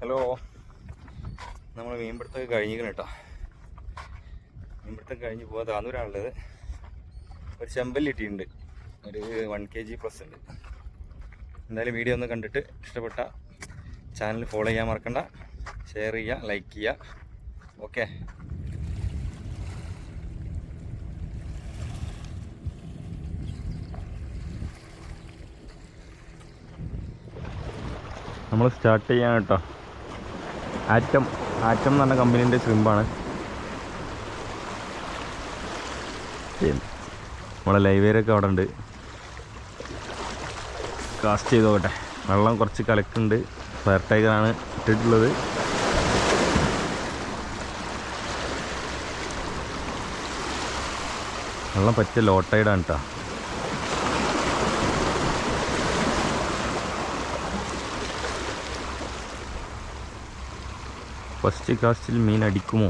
Hello. നമ്മൾ മീൻപിടുത്തം കഴിഞ്ഞിരിക്കണം കേട്ടോ മീൻപിടുത്തം കഴിഞ്ഞ് പോകാൻ താന്നൂരാണുള്ളത് ഒരു ചെമ്പല്ലിട്ടിട്ടുണ്ട് ഒരു വൺ കെ ജി പ്ലസ് ഉണ്ട്. എന്തായാലും വീഡിയോ ഒന്ന് കണ്ടിട്ട് ഇഷ്ടപ്പെട്ട ചാനൽ ഫോളോ ചെയ്യാൻ മറക്കണ്ട. ഷെയർ ചെയ്യുക ലൈക്ക് ചെയ്യുക ഓക്കെ നമ്മൾ സ്റ്റാർട്ട് ചെയ്യാൻ കേട്ടോ ആറ്റം ആറ്റം എന്ന് പറഞ്ഞ കമ്പനീന്റെ ശ്രിമ്പാണ് നമ്മളെ ലൈവേരൊക്കെ അവിടെ ഉണ്ട്. കാസ്റ്റ് ചെയ്ത് നോക്കട്ടെ. വെള്ളം കുറച്ച് കലക്കുന്നുണ്ട്. ഫയർ ടൈഗറാണ് ഇട്ടിട്ടുള്ളത്. വെള്ളം പറ്റിയ ലോട്ടൈഡാണ് ടൈഡാണ് കേട്ടോ ഫസ്റ്റ് കാസ്റ്റിൽ മീൻ അടിക്കുമോ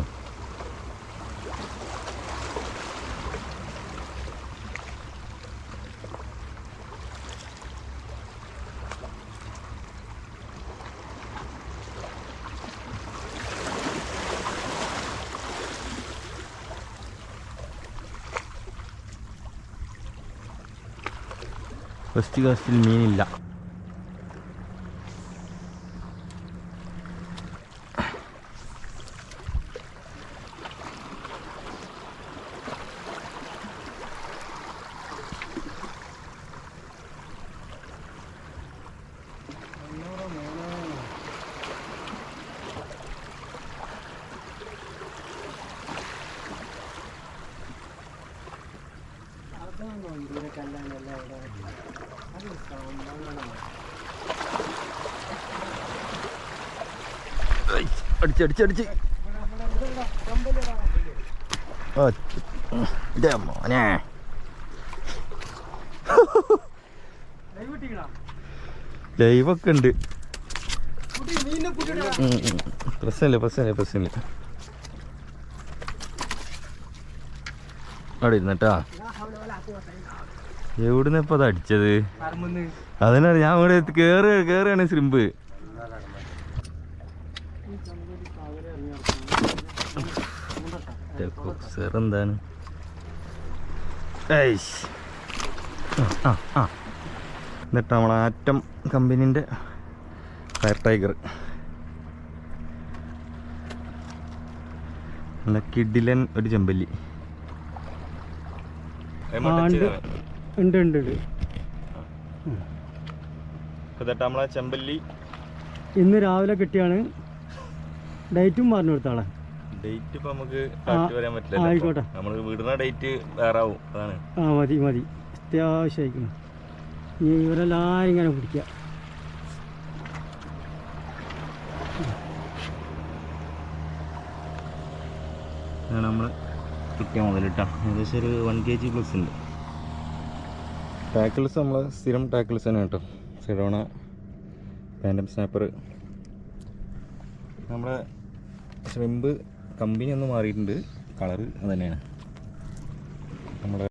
ഫസ്റ്റ് കാസ്റ്റിൽ മീനില്ല ലൈവൊക്കെ ഉണ്ട്. പ്രശ്നമില്ല പ്രശ്നമില്ല പ്രശ്നമില്ല. അവിടെ ഇരുന്നട്ടാ. എവിടുന്ന ഇപ്പൊ അത് അടിച്ചത്? അതന്നെ ഞാൻ ഇവിടെ കേറ് കേറുകയാണ് ശ്രിമ്പ് സെർ എന്താണ്? ഏയ്ഷ്. ആ ആ എന്നിട്ട് നമ്മളെ ആറ്റം കമ്പനീന്റെ ഫയർ ടൈഗർ നല്ല കിഡിലൻ ഒരു ചെമ്പല്ലി. ഉണ്ട് ഉണ്ട് ഉണ്ട്. നമ്മളെ ചെമ്പല്ലി. ഇന്ന് രാവിലെ കിട്ടിയാണ്. ഡേറ്റും പറഞ്ഞു കൊടുത്താളെ ഡേറ്റ് ഇപ്പൊ നമുക്ക് വരാൻ പറ്റില്ല ആയിക്കോട്ടെ. നമ്മൾ വിടുന്ന ഡേറ്റ് വേറെ ആവും അതാണ്. ആ മതി മതി. അത്യാവശ്യമായിരിക്കുന്നു ഇനി ഇവരെല്ലാവരും ഇങ്ങനെ പിടിക്കുക. നമ്മൾ കിട്ടിയ മുതലിട്ടാ ഏകദേശം ഒരു വൺ കെ ജി പ്ലസ് ഉണ്ട്. ടാക്കിൾസ് നമ്മൾ സ്ഥിരം ടാക്കിൾസ് തന്നെ കേട്ടോ. സെഡോണ പാൻഡം സ്നാപ്പർ നമ്മുടെ ഷ്രിമ്പ് കമ്പനി ഒന്ന് മാറിയിട്ടുണ്ട്. കളറ് അത് തന്നെയാണ്. നമ്മുടെ